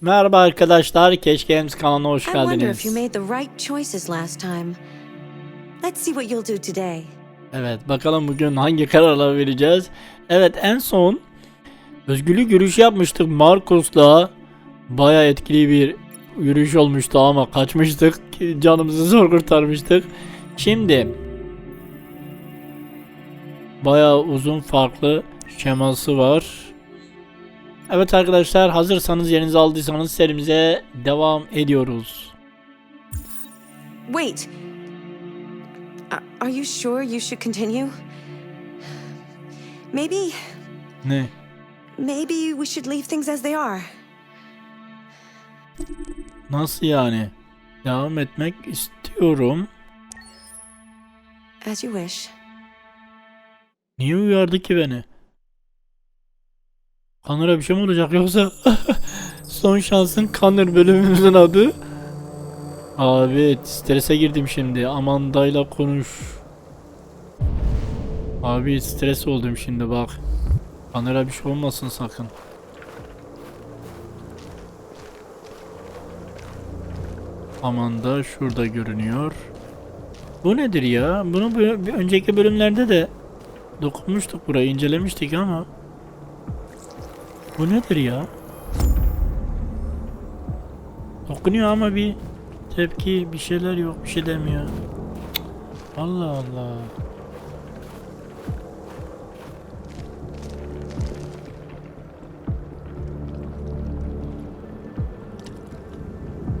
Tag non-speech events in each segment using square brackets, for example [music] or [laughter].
Merhaba arkadaşlar, Keşke Games kanalına hoş I wonder if you geldiniz. made the right choices last time. Let's see what you'll do today. Evet, bakalım bugün hangi kararlar vereceğiz. Evet, en son özgürlük yürüyüşü yapmıştık Marcos'la. Baya etkili bir yürüyüş olmuştu ama kaçmıştık. Canımızı zor kurtarmıştık. Şimdi baya uzun farklı şeması var. Evet arkadaşlar hazırsanız yerinizi aldıysanız serimize devam ediyoruz. Wait. Are you sure you should continue? Maybe, Ne? maybe we should leave things as they are. Nasıl yani? Devam etmek istiyorum. As you wish. Niye uyardı ki beni? Kanır'a bir şey mi olacak yoksa? [laughs] Son şansın Kanır bölümümüzün adı. Abi strese girdim şimdi. Amanda'yla konuş. Abi stres oldum şimdi bak. Kanır'a bir şey olmasın sakın. Amanda şurada görünüyor. Bu nedir ya? Bunu bir, önceki bölümlerde de dokunmuştuk burayı incelemiştik ama bu nedir ya? Dokunuyor ama bir tepki bir şeyler yok bir şey demiyor. Allah Allah.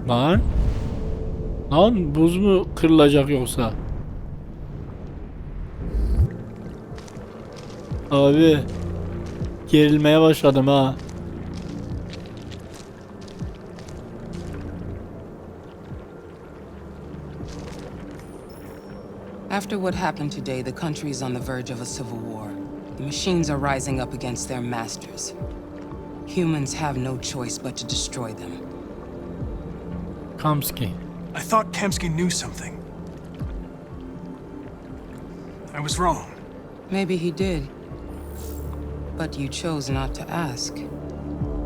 Lan. Lan buz mu kırılacak yoksa? Abi gerilmeye başladım ha. After what happened today, the country is on the verge of a civil war. The machines are rising up against their masters. Humans have no choice but to destroy them. Kamski. I thought Kamsky knew something. I was wrong. Maybe he did. But you chose not to ask.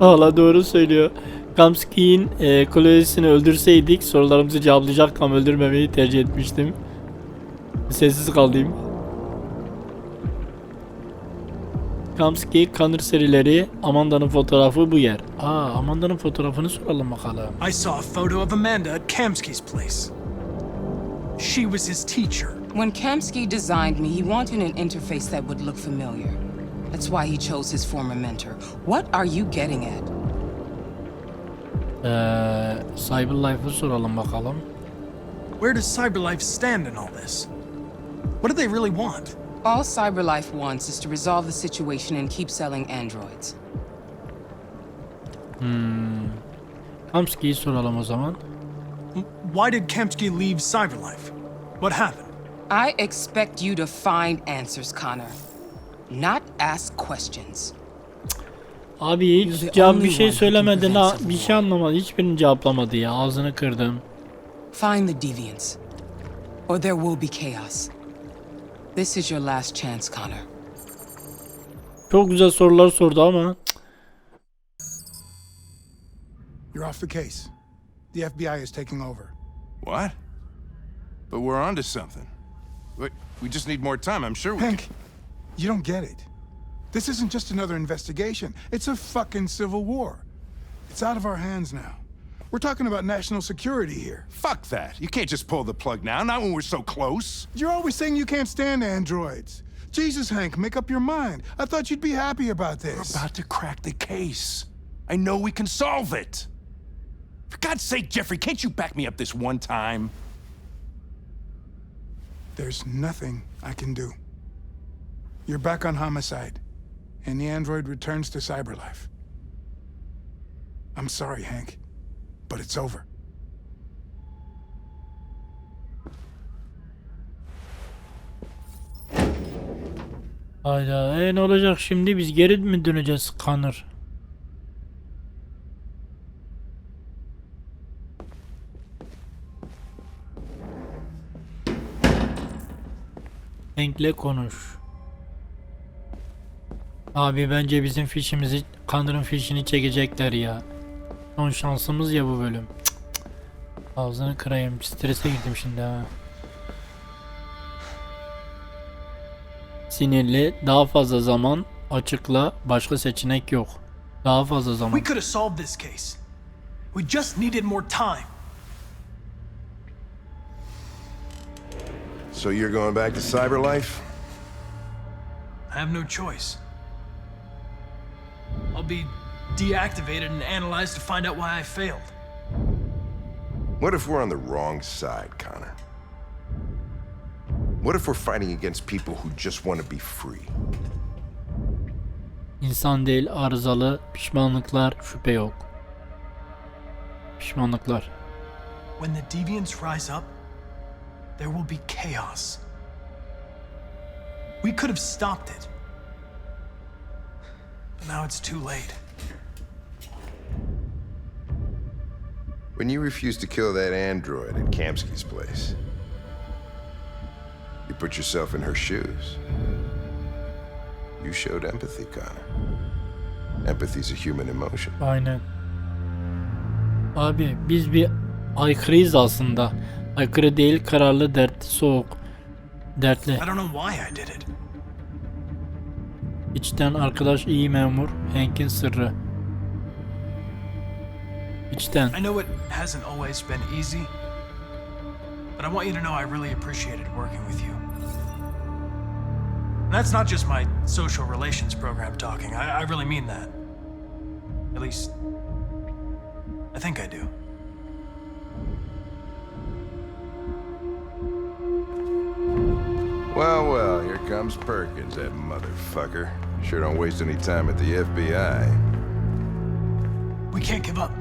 Valla doğru söylüyor. Kamski'nin e, kolojisini öldürseydik sorularımızı cevaplayacak ama öldürmemeyi tercih etmiştim. Sessiz kalayım. Kamski, Kanır serileri, Amanda'nın fotoğrafı bu yer. Aa, Amanda'nın fotoğrafını soralım bakalım. I saw a photo of Amanda at Kamsky's place. She was his teacher. When Kamsky designed me, he wanted an interface that would look familiar. That's why he chose his former mentor. What are you getting at? Eee, Cyberlife'ı soralım bakalım. Where does Cyberlife stand in all this? What do they really want? All CyberLife wants is to resolve the situation and keep selling androids. Hmm. Kamski'yi soralım o zaman. Why did Kamsky leave Cyberlife? What happened? I expect you to find answers, Connor. Not ask questions. Abi hiç cevap bir şey one who can söylemedi. prevent Na, civil bir şey anlamadı. Hiçbirini cevaplamadı ya. Ağzını kırdım. Find the deviants, or there will be chaos. This is your last chance, Connor. Çok güzel sorular sordu ama You're off the case. The FBI is taking over. What? But we're onto something. Wait, we just need more time. I'm sure we Hank, can. You don't get it. This isn't just another investigation. It's a fucking civil war. It's out of our hands now. We're talking about national security here. Fuck that. You can't just pull the plug now, not when we're so close. You're always saying you can't stand androids. Jesus, Hank, make up your mind. I thought you'd be happy about this. We're About to crack the case. I know we can solve it. For God's sake, Jeffrey, can't you back me up this one time? There's nothing I can do. You're back on homicide, and the android returns to cyberlife. I'm sorry, Hank, but it's over. Hayda e ne olacak şimdi biz geri mi döneceğiz kanır? Hank'le konuş. Abi bence bizim fişimizi Kanır'ın fişini çekecekler ya. Son şansımız ya bu bölüm. Cık cık. Ağzını kırayım. Strese girdim şimdi ha. Sinirli. Daha fazla zaman. Açıkla. Başka seçenek yok. Daha fazla zaman. We could have solved this case. We just needed more time. So you're going back to Cyberlife? I have no choice. I'll be deactivated and analyzed to find out why I failed. What if we're on the wrong side, Connor? What if we're fighting against people who just want to be free? İnsan değil arızalı. Pişmanlıklar. Şüphe yok. Pişmanlıklar. When the deviants rise up, there will be chaos. We could have stopped it. Now it's too late. When you refused to kill that android at Kamsky's place, you put yourself in her shoes. You showed empathy, Connor. Empathy's a human emotion. Aynen. Abi biz bir aykırıyız aslında. Aykırı değil kararlı dert soğuk. Dertli. I don't know why I did it. İçten arkadaş iyi memur. Hank'in sırrı. İçten. I know it hasn't always been easy, but I want you to know I really appreciated working with you. And that's not just my social relations program talking. I, I really mean that. At least, I think I do. Well, well, here comes Perkins, that motherfucker. Sure don't waste any time at the FBI. We can't give up.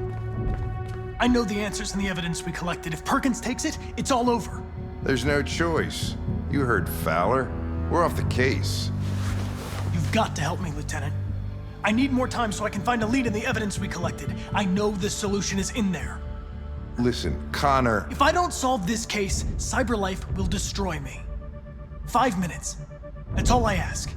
I know the answers and the evidence we collected. If Perkins takes it, it's all over. There's no choice. You heard Fowler. We're off the case. You've got to help me, Lieutenant. I need more time so I can find a lead in the evidence we collected. I know the solution is in there. Listen, Connor. If I don't solve this case, Cyberlife will destroy me. Five minutes. That's all I ask.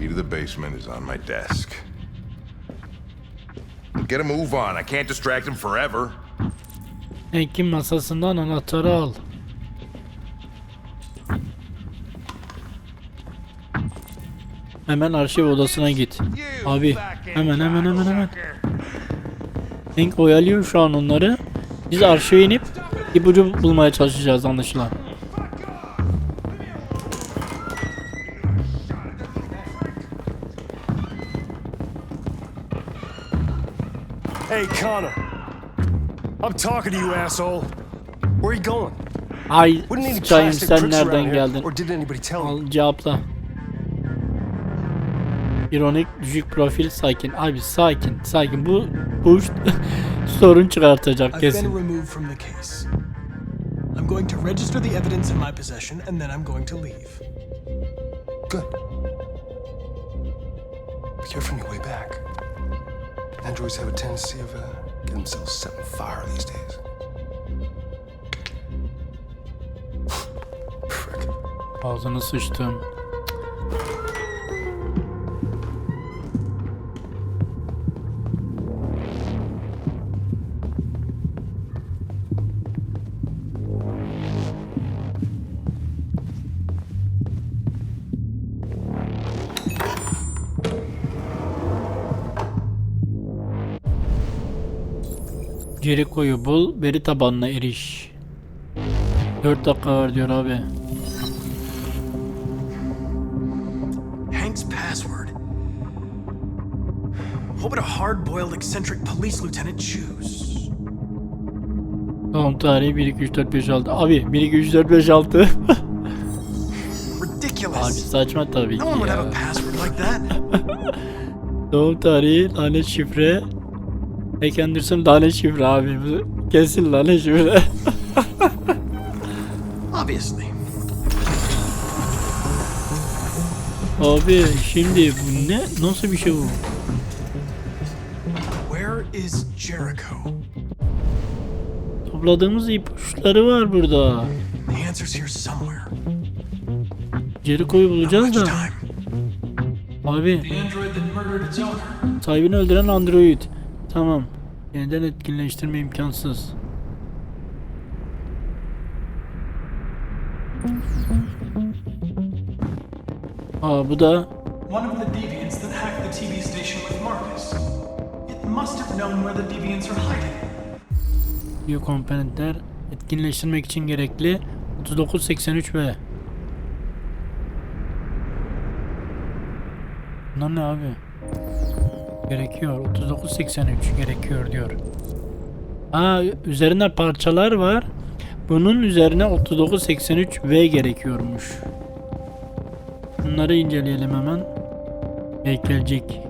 Key to the basement is on my desk. Get a move on. I can't distract him forever. Hank'in masasından anahtarı al. Hemen arşiv odasına git. Abi hemen hemen hemen hemen. Hank oyalıyor şu an onları. Biz arşive inip ipucu bulmaya çalışacağız anlaşılan. Hey, Connor. I'm talking to you, asshole. Where are you going? Ay sıçayım sen nereden geldin? Or did anybody tell you? Al cevapla. İronik düşük profil sakin. Abi sakin sakin. Bu bu [laughs] sorun çıkartacak I've been kesin. removed from the case. I'm going to register the evidence in my possession, and then I'm going to leave. Good. Be careful on your way back. Androids have a tendency of uh, getting themselves set on fire these days. [laughs] Ağzını sıçtım. Jericho'yu bul, veri tabanına eriş. 4 dakika var diyor abi. Hank's password. What would a hard-boiled, eccentric police lieutenant choose? Doğum tarihi 1 2 3 4 5 6. Abi 1 2 3 4 5 6. Abi Ridiculous. saçma tabii ki ya. password like that. [laughs] Doğum tarihi, lanet şifre. Hack Anderson lanet şifre abi. Kesin lanet şifre. Obviously. abi şimdi bu ne? Nasıl bir şey bu? Where is Jericho? Topladığımız ipuçları var burada. The answer's here somewhere. Jericho'yu bulacağız da. Abi The android that murdered its owner. sahibini öldüren android. Tamam. Yeniden etkinleştirme imkansız. Aa bu da One of the deviants that hacked the TV station with Marcus. It must have known where the deviants are hiding. Biyokomponentler etkinleştirmek için gerekli 3983 v Bunlar ne abi? Gerekiyor. 3983 gerekiyor diyor. Aa üzerinde parçalar var. Bunun üzerine 3983 V gerekiyormuş. Bunları inceleyelim hemen. Heykelcik.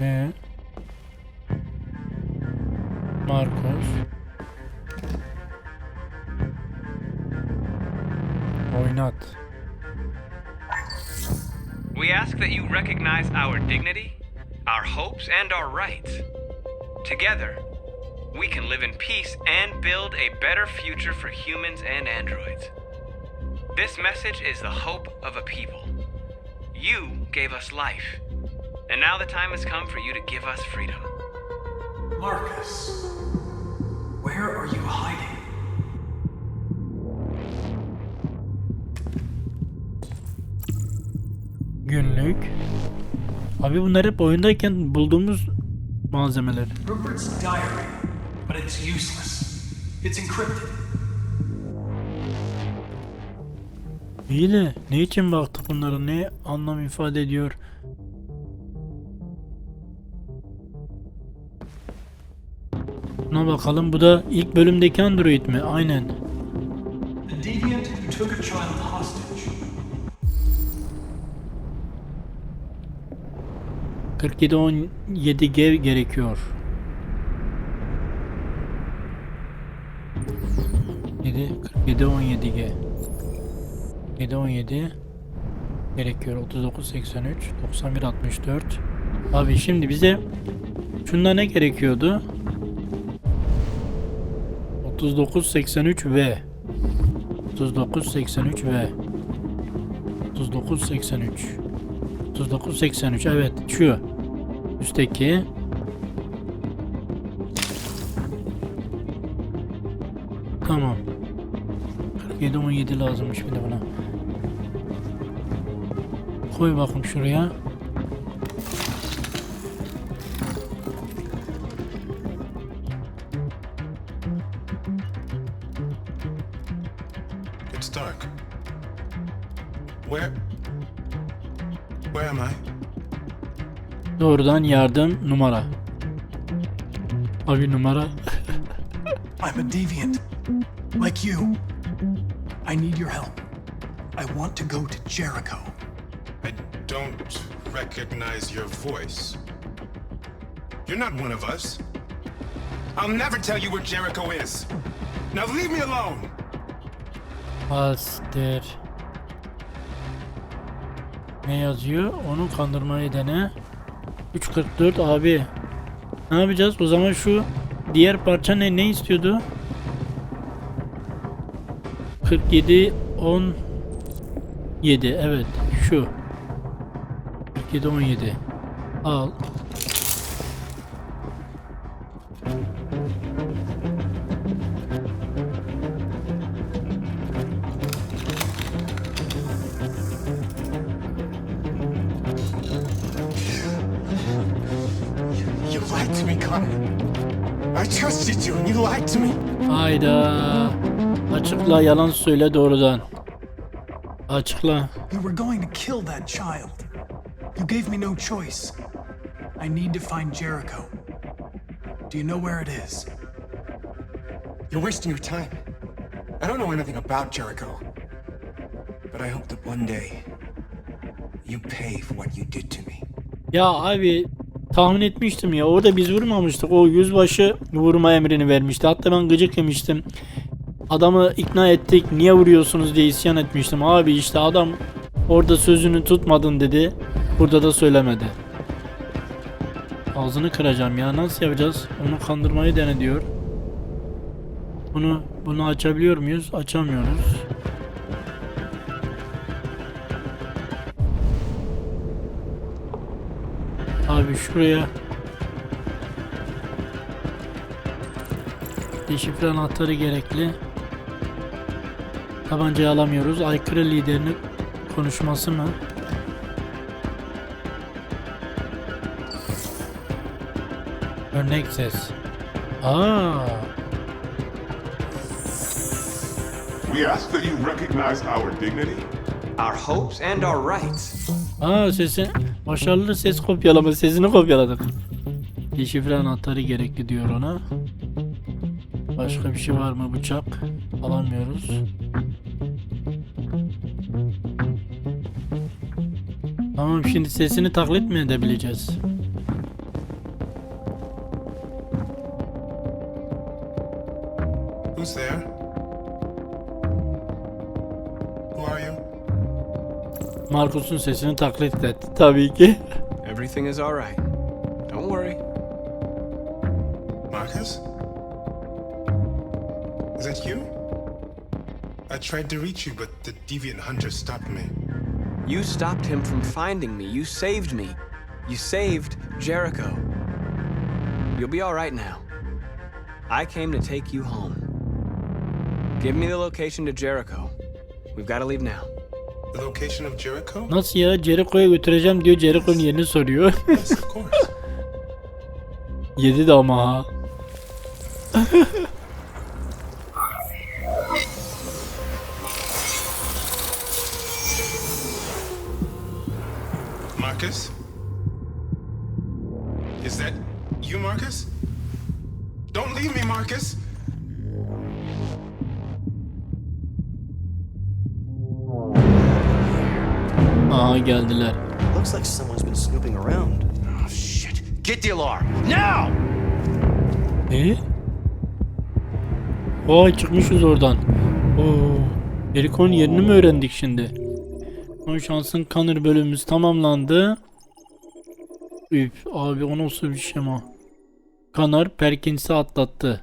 Ee, Marcos. Oynat. We ask that you recognize our dignity, our hopes, and our rights. Together, we can live in peace and build a better future for humans and androids. This message is the hope of a people. You gave us life, and now the time has come for you to give us freedom. Marcus. Where are you hiding? Günlük. Abi bunlar hep oyundayken bulduğumuz malzemeler. Rupert's diary, but it's useless. It's encrypted. İyi de ne için baktık bunlara ne anlam ifade ediyor? Buna bakalım bu da ilk bölümdeki android mi? Aynen. 47-17G gerekiyor. 7 47 17G 7 17 gerekiyor. 39 83 91 64 Abi şimdi bize şunda ne gerekiyordu? 39 83 V 39 83 V 39 83 39 83 evet şu üstteki Tamam 47 17 lazımmış bir de buna Koy bakayım şuraya It's dark. Where? Where am I? Doğrudan yardım numara Abi numara [laughs] I'm a deviant. Like you. I need your help. I want to go to Jericho. I don't recognize your voice. You're not one of us. I'll never tell you where Jericho is. Now leave me alone. Halster. Ne yazıyor? Onu kandırmayı dene. 344 abi. Ne yapacağız? O zaman şu diğer parça ne ne istiyordu? 47 17 evet şu 47 17 al açıkla yalan söyle doğrudan açıkla You were going to kill that child. You gave me no choice. I need to find Jericho. Do you know where it is? You're wasting your time. I don't know anything about Jericho. But I hope that one day you pay for what you did to me. Ya abi tahmin etmiştim ya orada biz vurmamıştık o yüzbaşı vurma emrini vermişti hatta ben gıcık yemiştim adamı ikna ettik niye vuruyorsunuz diye isyan etmiştim abi işte adam orada sözünü tutmadın dedi burada da söylemedi ağzını kıracağım ya nasıl yapacağız onu kandırmayı dene diyor bunu Bunu açabiliyor muyuz? Açamıyoruz. Abi şuraya deşifre anahtarı gerekli. Tabancayı alamıyoruz. Aykırı liderinin konuşması mı? Örnek ses. Aa, We ask that you recognize our dignity. Our hopes and our rights. aa sesi başarılı ses kopyalama sesini kopyaladık. Deşifre anahtarı gerekli diyor ona. Başka bir şey var mı bıçak? Alamıyoruz. Tamam şimdi sesini taklit mi edebileceğiz? Who's there? Who are you? Markus'un sesini taklit et. Tabii ki. Everything is alright. Don't worry. Marcus? Is that you? I tried to reach you, but the deviant hunter stopped me. You stopped him from finding me. You saved me. You saved Jericho. You'll be alright now. I came to take you home. Give me the location to Jericho. We've got to leave now. The location of Jericho? Nasıl ya? Jericho'ya götüreceğim diyor. Jericho'nun yerini soruyor. Yes, of course. [laughs] Yedi de ama ha. [laughs] Marcus? Is that you, Marcus? Don't leave me, Marcus! Aha geldiler. Looks like someone's been snooping around. Oh, shit. Get the alarm. Now! Ne? Vay çıkmışız oradan. Oo. Jericho'nun yerini mi öğrendik şimdi? Son şansın Connor bölümümüz tamamlandı. Üf abi o nasıl bir şema? Connor Perkins'i atlattı.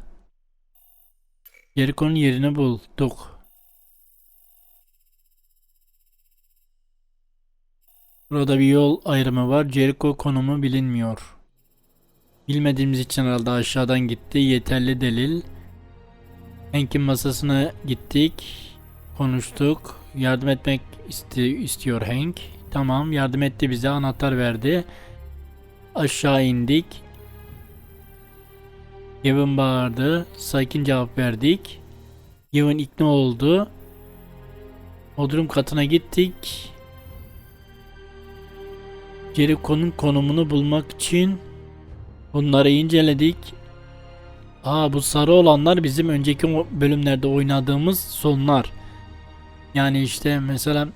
Jericho'nun yerini bulduk. Burada bir yol ayrımı var. Jericho konumu bilinmiyor. Bilmediğimiz için herhalde aşağıdan gitti. Yeterli delil. Hank'in masasına gittik. Konuştuk. Yardım etmek iste- istiyor Hank. Tamam yardım etti bize. Anahtar verdi. Aşağı indik. Gavin bağırdı. Sakin cevap verdik. Gavin ikna oldu. Bodrum katına gittik. Jericho'nun konumunu bulmak için bunları inceledik. Aa bu sarı olanlar bizim önceki bölümlerde oynadığımız sonlar. Yani işte mesela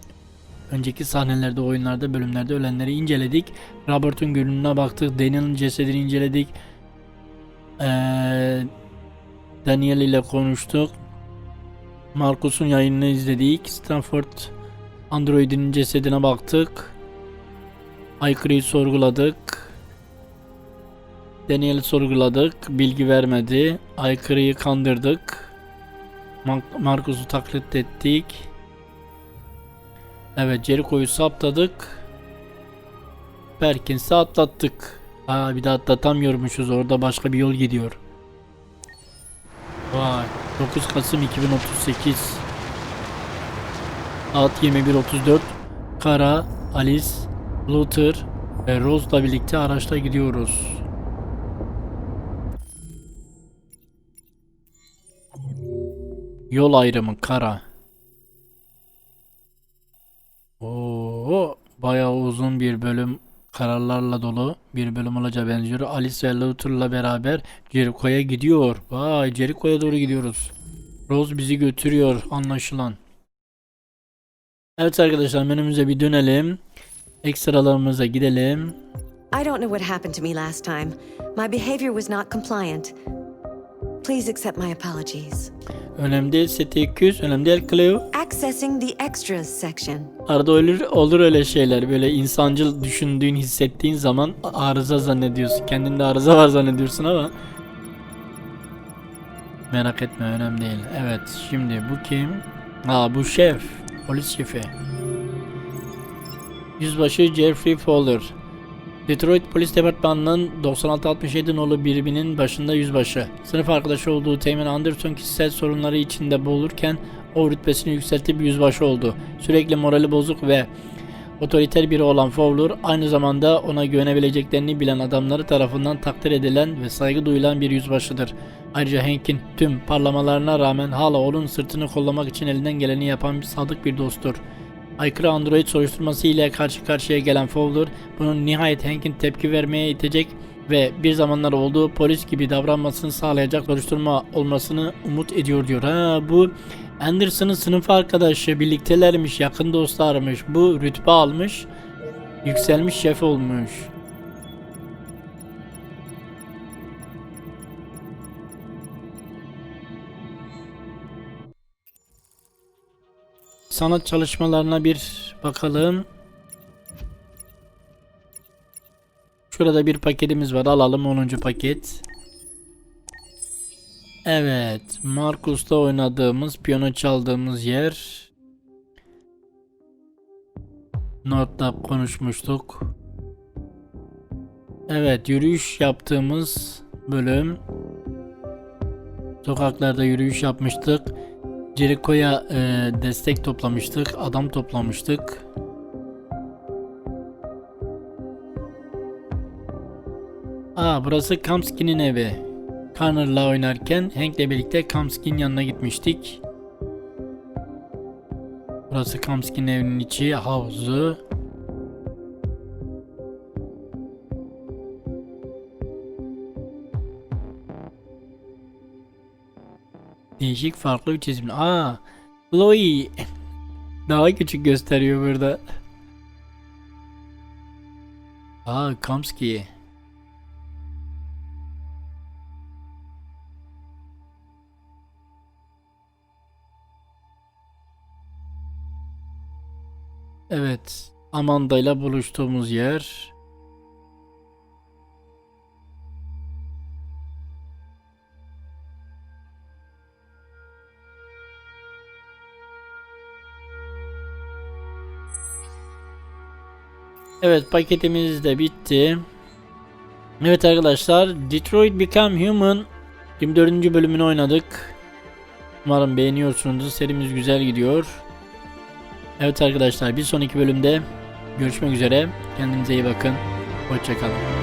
önceki sahnelerde, oyunlarda, bölümlerde ölenleri inceledik. Robert'un görünümüne baktık. Daniel'ın cesedini inceledik. Ee, Daniel ile konuştuk. Marcus'un yayınını izledik. Stanford Android'in cesedine baktık. Aykırıyı sorguladık. Daniel'i sorguladık. Bilgi vermedi. Aykırıyı kandırdık. Mark- Marcus'u taklit ettik. Evet Jericho'yu saptadık. Perkins'i atlattık. Aa bir de atlatamıyormuşuz. Orada başka bir yol gidiyor. Vay. 9 Kasım 2038. Saat 21.34. Kara, Alice, Luther ve Rose'la birlikte araçta gidiyoruz. Yol ayrımı kara. Oo, bayağı uzun bir bölüm kararlarla dolu bir bölüm olacağı benziyor. Alice ve Luther'la beraber Jericho'ya gidiyor. Vay Jericho'ya doğru gidiyoruz. Rose bizi götürüyor anlaşılan. Evet arkadaşlar menümüze bir dönelim. Ekstralarımıza gidelim. I don't know what happened to me last time. My behavior was not compliant. Please accept my apologies. Önemli değil ST200, önemli değil Cleo. Accessing the extras section. Arada olur, olur öyle şeyler. Böyle insancıl düşündüğün, hissettiğin zaman arıza zannediyorsun. Kendinde arıza var zannediyorsun ama Merak etme önemli değil. Evet şimdi bu kim? Aa bu şef. Polis şefi. Yüzbaşı Jeffrey Fowler. Detroit Polis Departmanı'nın 9667 nolu biriminin başında yüzbaşı. Sınıf arkadaşı olduğu Teğmen Anderson kişisel sorunları içinde boğulurken o rütbesini yükseltip yüzbaşı oldu. Sürekli morali bozuk ve otoriter biri olan Fowler aynı zamanda ona güvenebileceklerini bilen adamları tarafından takdir edilen ve saygı duyulan bir yüzbaşıdır. Ayrıca Hank'in tüm parlamalarına rağmen hala onun sırtını kollamak için elinden geleni yapan bir sadık bir dosttur. Aykırı android soruşturması ile karşı karşıya gelen Fowler bunun nihayet Hank'in tepki vermeye itecek ve bir zamanlar olduğu polis gibi davranmasını sağlayacak soruşturma olmasını umut ediyor diyor. Ha bu Anderson'ın sınıf arkadaşı birliktelermiş, yakın dostlarmış. Bu rütbe almış, yükselmiş şef olmuş. Sanat çalışmalarına bir bakalım. Şurada bir paketimiz var. Alalım 10. paket. Evet. Markus'ta oynadığımız, piyano çaldığımız yer. Not'ta konuşmuştuk. Evet, yürüyüş yaptığımız bölüm. Sokaklarda yürüyüş yapmıştık. Jericho'ya e, destek toplamıştık, adam toplamıştık. Aa burası Kamsky'nin evi. Connor'la oynarken Hank'le birlikte Kamsky'nin yanına gitmiştik. Burası Kamsky'nin evinin içi, havuzu. Değişik farklı bir çizim. Aa, Chloe. Daha küçük gösteriyor burada. Aa, Kamsky. Evet, Amanda ile buluştuğumuz yer. Evet paketimiz de bitti. Evet arkadaşlar Detroit Become Human 24. bölümünü oynadık. Umarım beğeniyorsunuz. Serimiz güzel gidiyor. Evet arkadaşlar bir sonraki bölümde görüşmek üzere. Kendinize iyi bakın. Hoşçakalın.